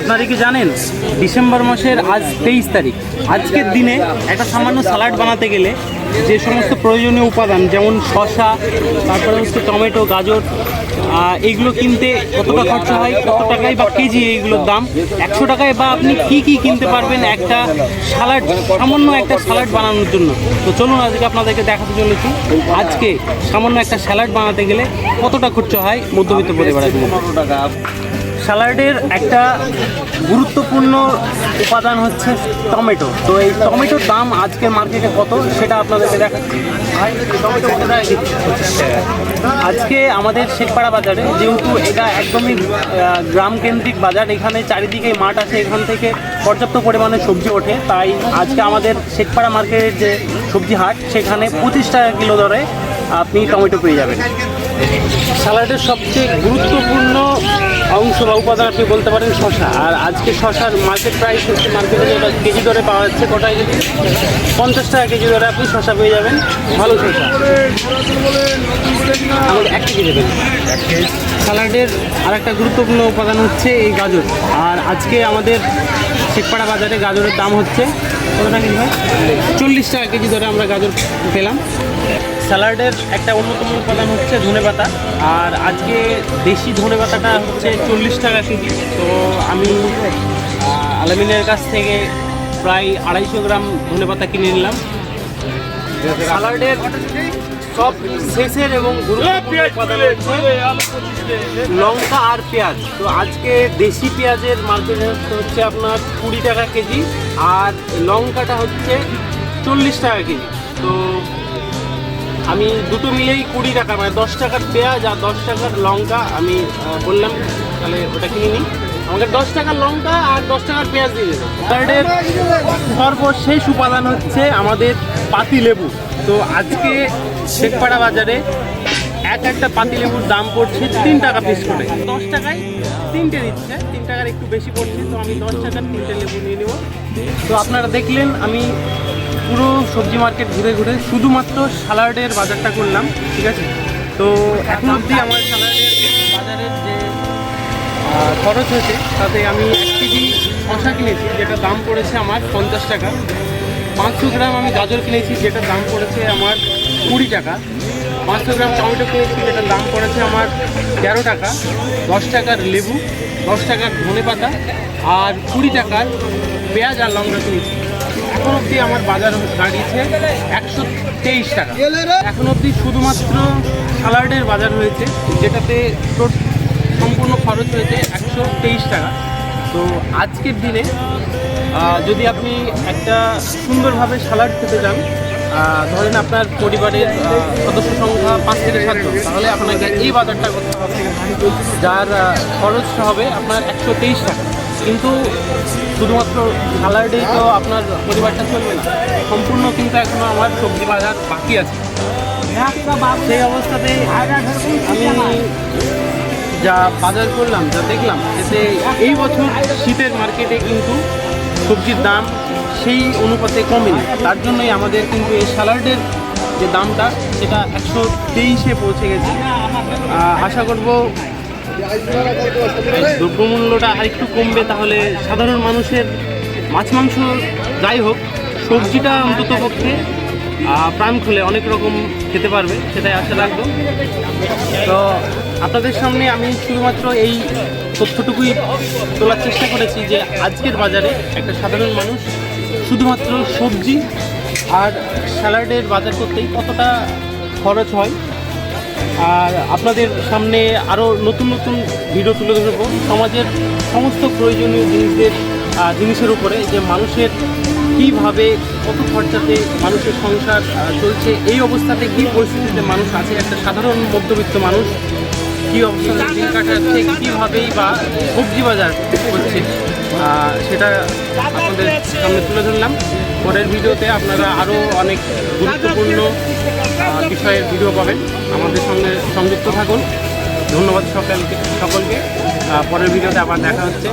আপনারা কি জানেন, ডিসেম্বর মাসের আজ তেইশ তারিখ। আজকের দিনে একটা সামান্য স্যালাড বানাতে গেলে যে সমস্ত প্রয়োজনীয় উপাদান, যেমন শসা, তারপরে হচ্ছে টমেটো, গাজর এইগুলো কিনতে কতটা খরচা হয়, কত টাকায় বা কেজি এইগুলোর দাম, একশো টাকায় বা আপনি কি কি কিনতে পারবেন একটা স্যালাড সামান্য একটা স্যালাড বানানোর জন্য। তো চলুন আজকে আপনাদেরকে দেখাতে চলেছি। আজকে সামান্য একটা স্যালাড বানাতে গেলে কতটা খরচা হয় মধ্যবিত্ত পরিবারের মধ্যে? স্যালাডের একটা গুরুত্বপূর্ণ উপাদান হচ্ছে টমেটো। তো এই টমেটোর দাম আজকে মার্কেটে কত সেটা আপনাদেরকে কেজি? আজকে আমাদের শেখপাড়া বাজারে যেহেতু এটা একদমই গ্রামকেন্দ্রিক বাজার, এখানে চারিদিকে মাঠ আছে, এখান থেকে পর্যাপ্ত পরিমাণে সবজি ওঠে। তাই আজকে আমাদের শেখপাড়া মার্কেটের যে সবজি হাট, সেখানে পঁচিশ টাকা কিলো দরে আপনি টমেটো পেয়ে যাবেন। স্যালাডের সবচেয়ে গুরুত্বপূর্ণ অংশ উপাদান আপনি বলতে পারেন শশা। আর আজকে শশার মার্কেট প্রাইস হচ্ছে মার্কেটে কেজি দরে পাওয়া যাচ্ছে কটায় কেজি? পঞ্চাশ টাকা কেজি দরে আপনি শশা পেয়ে যাবেন। ভালো শশা। এক কেজি দেবেন। স্যালাডের আর একটা গুরুত্বপূর্ণ উপাদান হচ্ছে এই গাজর। আর আজকে আমাদের শেখপাড়া বাজারে গাজরের দাম হচ্ছে, কত টাকা কেজি ভাই? চল্লিশ টাকা কেজি দরে আমরা গাজর পেলাম। স্যালাডের একটা অন্যতম উপাদান হচ্ছে ধনেপাতা আর আজকে দেশি ধনেপাতাটা হচ্ছে চল্লিশ টাকা কেজি। তো আমি আলামিনের কাছ থেকে প্রায় আড়াইশো গ্রাম ধনেপাতা কিনে নিলাম। স্যালাডের সব শেষের এবং লঙ্কা আর পেঁয়াজ। তো আজকে দেশি পেঁয়াজের মার্কেট হচ্ছে আপনার কুড়ি টাকা কেজি আর লঙ্কাটা হচ্ছে চল্লিশ টাকা কেজি। তো আমি দুটো মিলেই কুড়ি টাকা মানে দশ টাকার পেঁয়াজ আর দশ টাকার লঙ্কা আমি বললাম তাহলে ওটা কিনে নিই। আমাকে দশ টাকার লঙ্কা আর দশ টাকার পেঁয়াজ দিয়ে দেবে। স্যালাডের সর্বশেষ উপাদান হচ্ছে আমাদের পাতি লেবু। তো আজকে শেখপাড়া বাজারে এক একটা পাতি লেবুর দাম পড়ছে তিন টাকা পিস করে। দশ টাকায় তিনটে দিচ্ছে তিন টাকার একটু বেশি পড়ছে, তো আমি দশ টাকার তিনটে লেবু নিয়ে নেব। তো আপনারা দেখলেন, আমি পুরো সবজি মার্কেট ঘুরে ঘুরে শুধুমাত্র স্যালাডের বাজারটা করলাম, ঠিক আছে? তো এখন অবধি আমার স্যালাডের বাজারের যে খরচ হয়েছে, তাতে আমি এক কেজি শশা কিনেছি, যেটা দাম পড়েছে আমার পঞ্চাশ টাকা। পাঁচশো গ্রাম আমি গাজর কিনেছি, যেটার দাম পড়েছে আমার কুড়ি টাকা। পাঁচশো গ্রাম টমেটো কিনেছি যেটার দাম পড়েছে আমার তেরো টাকা দশ টাকার লেবু দশ টাকার ধনে পাতা আর কুড়ি টাকার পেঁয়াজ আর লঙ্কা কিনেছি। এখন অবধি আমার বাজার দাঁড়িয়েছে একশো তেইশ টাকা। এখন অবধি শুধুমাত্র স্যালাডের বাজার হয়েছে যেটাতে সম্পূর্ণ খরচ হয়েছে একশো তেইশ টাকা। তো আজকের দিনে যদি আপনি একটা সুন্দরভাবে স্যালাড খেতে আহ, ধরেন আপনার পরিবারের সদস্য সংখ্যা পাঁচ থেকে সাতজন তাহলে আপনাকে এই বাজারটা করতে হবে যার আহ, খরচ হবে আপনার একশো তেইশ টাকা। কিন্তু শুধুমাত্র স্যালাডেই তো আপনার পরিবারটা চলবে না। সম্পূর্ণ কিন্তু এখনও আমার সবজি বাজার বাকি আছে। সেই অবস্থাতে আমি যা বাজার করলাম যা দেখলাম এতে এই বছর শীতের মার্কেটে কিন্তু সবজির দাম সেই অনুপাতে কমেনি তার জন্যই আমাদের কিন্তু এই স্যালাডের যে দামটা, সেটা একশো তেইশে পৌঁছে গেছে। আশা করব দ্রব্যমূল্যটা আরেকটু কমবে, তাহলে সাধারণ মানুষের মাছ, মাংস যাই হোক, সবজিটা অন্তত পক্ষে প্রাণ খুলে অনেক রকম খেতে পারবে, সেটাই আশা রাখব। তো আপনাদের সামনে আমি শুধুমাত্র এই তথ্যটুকুই তোলার চেষ্টা করেছি যে আজকের বাজারে একটা সাধারণ মানুষ শুধুমাত্র সবজি আর স্যালাডের বাজার করতেই কতটা খরচ হয়। আর আপনাদের সামনে আরও নতুন নতুন ভিডিও তুলে ধরবো। সমাজের সমস্ত প্রয়োজনীয় জিনিসদের জিনিসের উপরে যে মানুষের কীভাবে, কত খরচাতে মানুষের সংসার চলছে, এই অবস্থাতে কী পরিস্থিতিতে মানুষ আছে? একটা সাধারণ মধ্যবিত্ত মানুষ কী অবস্থাতে দিন কাটাচ্ছে কীভাবেই বা সবজি বাজার করছে? সেটা আপনাদের সামনে তুলে ধরলাম। পরের ভিডিওতে আপনারা আরও অনেক গুরুত্বপূর্ণ বিষয়ের ভিডিও পাবেন। আমাদের সঙ্গে সংযুক্ত থাকুন। ধন্যবাদ সকলকে সকলকে। পরের ভিডিওতে আবার দেখা হচ্ছে।